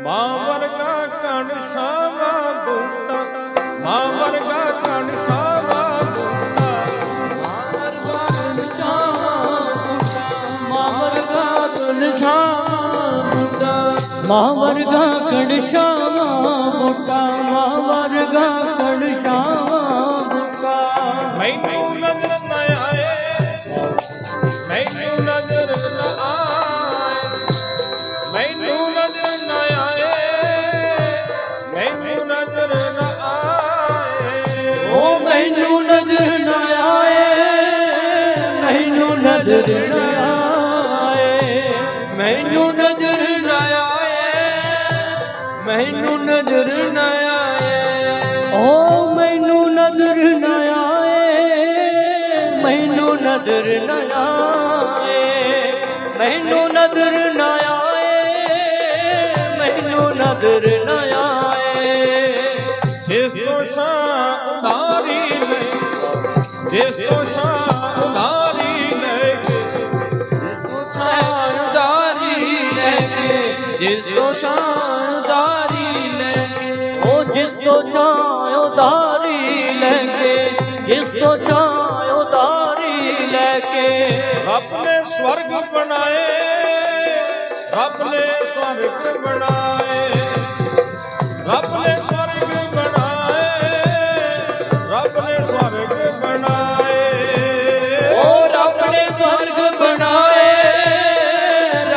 ਮਾਂ ਵਰਗਾ ਕਣ ਸਾਵਾ ਬੂਟਾ ਮਾਂ ਵਰਗਾ ਕਣ ਸਾਵਾ ਬੂਟਾ ਮਾਂ ਵਰਗਾ ਕਣ ਸ਼ਾਵਾ ਬੁੱਟਾ ਮਾਂ ਵਰਗਾ ਕਣ ਸ਼ਾਵਾ ਮੈਨੂੰ ਨਜ਼ਰ ਨਾ ਆਏ। ਓ ਮੈਨੂੰ ਨਜ਼ਰ ਨਾ ਆਏ, ਮੈਨੂੰ ਨਜ਼ਰ ਨਾ ਆਏ। ਮੈਨੂੰ ਨਜ਼ਰ ਨਾ ਆਏ, ਮੈਨੂੰ ਨਜ਼ਰ ਨਾ ਆਏ। ਓ ਮੈਨੂੰ ਨਜ਼ਰ ਨਾ ਆਏ, ਮੈਨੂੰ ਨਜ਼ਰ ਨਾ ਆਏ। ਮੈਨੂੰ ਨਜ਼ਰ ਨਾ उधारी नहीं जिसको छा उधारी नहीं जिसको छा उधारी नहीं जिसको छा उधारी नहीं, ओ जिसको छा उधारी लेंगे जिसको छा उधारी लेके अपने स्वर्ग बनाए, अपने स्वर्ग बनाए।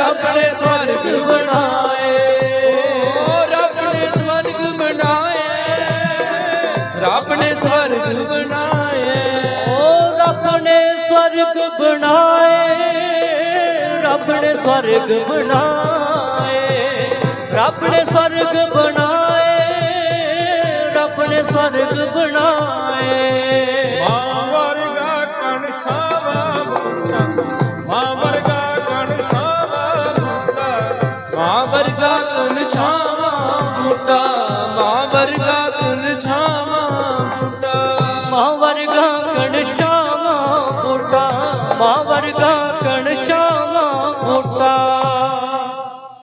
ਰੱਬ ਨੇ ਸਵਰਗ ਬਣਾਏ ਉਹ ਰੱਬ ਨੇ ਸਵਰਗ ਬਣਾਏ ਰੱਬ ਨੇ ਸਵਰਗ ਬਣਾਏ ਉਹ ਰੱਬ ਨੇ ਸਵਰਗ ਬਣਾਏ ਰੱਬ ਨੇ ਸਵਰਗ ਬਣਾਏ ਰੱਬ ਨੇ ਸਵਰਗ ਬਣਾਏ ਰੱਬ ਨੇ ਸਵਰਗ ਬਣਾਏ ਮਾਂ ਵਰਗਾ ਕਣ ਸਾਵਾ ਬੂਟਾ ਮਾਂ সম ফুটা মাবার গা